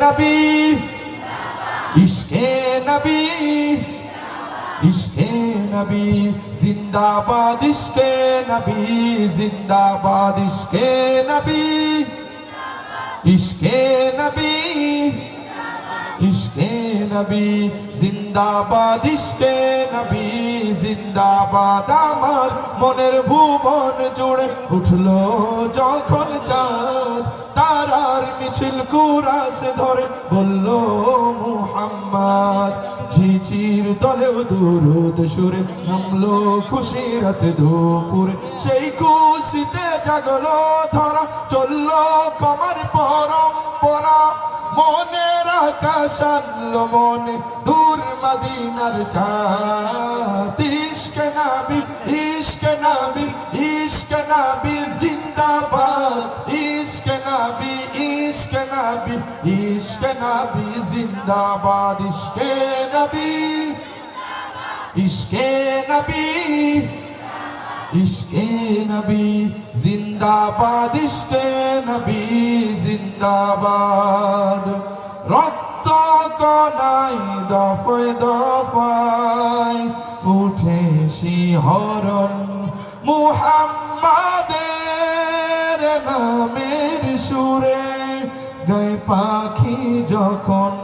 নবী। ইশকে নবী। ইশকে নবী। জিন্দাবাদ ইশকে নবী। জিন্দাবাদ ইশকে নবী। ইশকে নবী। ইশকে নবী। জিন্দাবাদ ইশকে নবী। জিন্দাবাদ আমার মনের ভুবন জুড়ে উঠল যখন চাঁদ। মিছিল কুরাস ধরে, বলল মুহাম্মদ, ঝিঝির তলেও দুরুদ সুরে নামলো খুশি রাতে দুপুরে। সেই খুশিতে জাগলো ধরা, চলল কমার পরম্পরা। মনের আকাশ আনলো মনে, দূর মদিনার চাঁদ ইশক নাবি ইশক নাবি ইশক নাবি, জিন্দাবাদ নাবি, ইশক নাবি ইশক নাবি, জিন্দাবাদ, ইশকে নবী। ইশকে নবী ইশকে নবী, জিন্দাবাদ, ইশকে নবী, জিন্দাবাদ। রক্ত কনাই দফায় দফায় উঠে শিহরণ মুহাম্মাদের নামের সুরে গায়ে পাখি যখন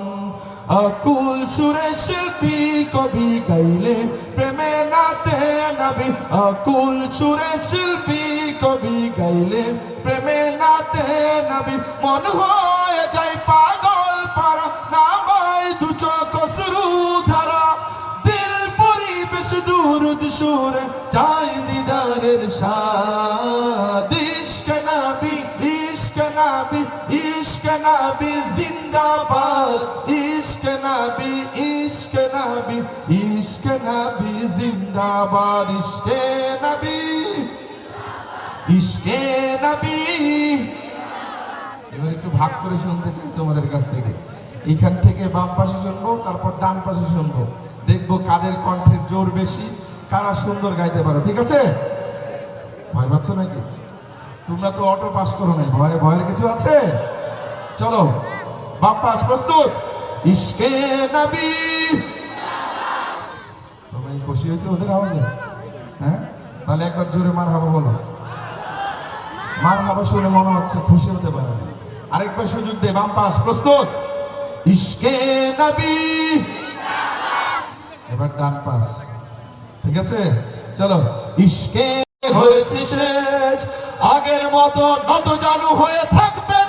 আকুল সুরে শিল্পী কবি গাইলে প্রেমে নাতে নবী। আকুল সুরে শিল্পী কবি গাইলে প্রেমে নাতে নবী। মন হয়ে যায় পাগল পারা নামাই দু চোখ শুরু ধারা। দিল পরিবেশ দূর সুরে চাই দিদারের সাদ ইশক নবী জিন্দাবাদ, ইশক নবী ইশক নবী ইশক নবী জিন্দাবাদ, ইশকে নবী ইশকে নবী। এবার একটু ভাগ করে শুনতে চাই তোমাদের কাছ থেকে। এখান থেকে বাম পাশে শুনব, তারপর ডান পাশে শুনব। দেখব কাদের কণ্ঠের জোর বেশি, কারা সুন্দর গাইতে পারো, ঠিক আছে? ভয় পাচ্ছ নাকি? তোমরা তো অটো পাস করো নাই। ভয়ে, ভয়ের কিছু আছে? চলো বাম পাশ প্রস্তুত। ইশকে নবী। তোমরা খুশি হয়েছে ওদের আওয়াজে? হ্যাঁ? তাহলে একবার জোরে মার হাবা বলো। মার শুনে মনে হচ্ছে খুশি হতে পারে। আরেকবার সুযোগ দে, বাম পাশ প্রস্তুত। ইশকে নবী। এবার ডান পাশ ঠিক আছে? চলো, ইশকে হয়েছে শেষ। আগের মতো নত জানু হয়ে থাকবে।